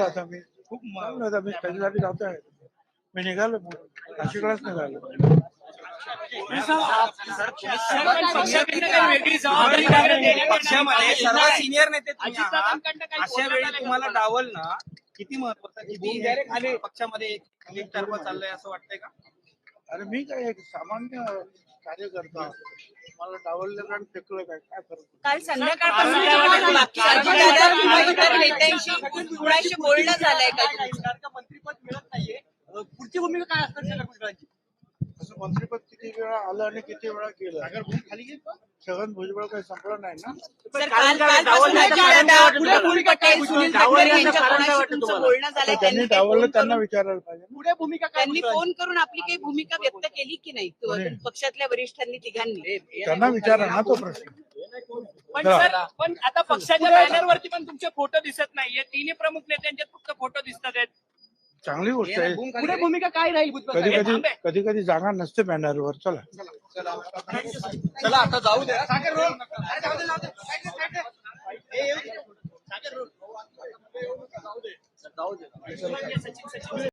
आता मी खूप चाललो आता मी त्याच्यासाठी जातोय मी निघालो नाशिकलाच निघालो. पक्षामध्ये सर्व सिनियर नेते तुम्ही आहात. अशा वेळी तुम्हाला का? डावलणं किती महत्वाचं किती खाली पक्षामध्ये एक एकतर्फ चाललंय असं वाटतंय का अरे मी काय एक सामान्य कार्यकर्ता. मला डावललं आणि फेकलं काय? काय करतो काल संध्याकाळपासून बाकी अजितदादा किंवा इतर नेत्यांशी कुणाशी बोलणं झालंय का? मंत्रीपद मिळत नाहीये. अ, पुढची भूमिका काय असणार शरद भुजबळांची असं मंत्रिपद किती वेळा आलं आणि किती वेळा केलं छगन भुजबळ काही संपलं नाही ना त्यांनी डावललं फोन त्यांना करून- विचारायला पाहिजे ना. पुढे भूमिका काय त्यांनी? फोन करून आपली काही भूमिका व्यक्त केली की नाही? पक्षातल्या वरिष्ठांनी तिघांनी त्यांना विचारा ना तो प्रश्न पण. सर पण आता पक्षाच्या बॅनरवरती पण तुमचे फोटो दिसत नाहीये तिन्ही प्रमुख नेत्यांचे फक्त फोटो दिसतात आहेत चांगली गोष्ट आहे पुढे भूमिका काय राहील कधी? कधी. कधी कधी जागा नसते बॅनरवर चला चला. आता जाऊ द्या. साखर रोल जाऊ दे जाऊ दे.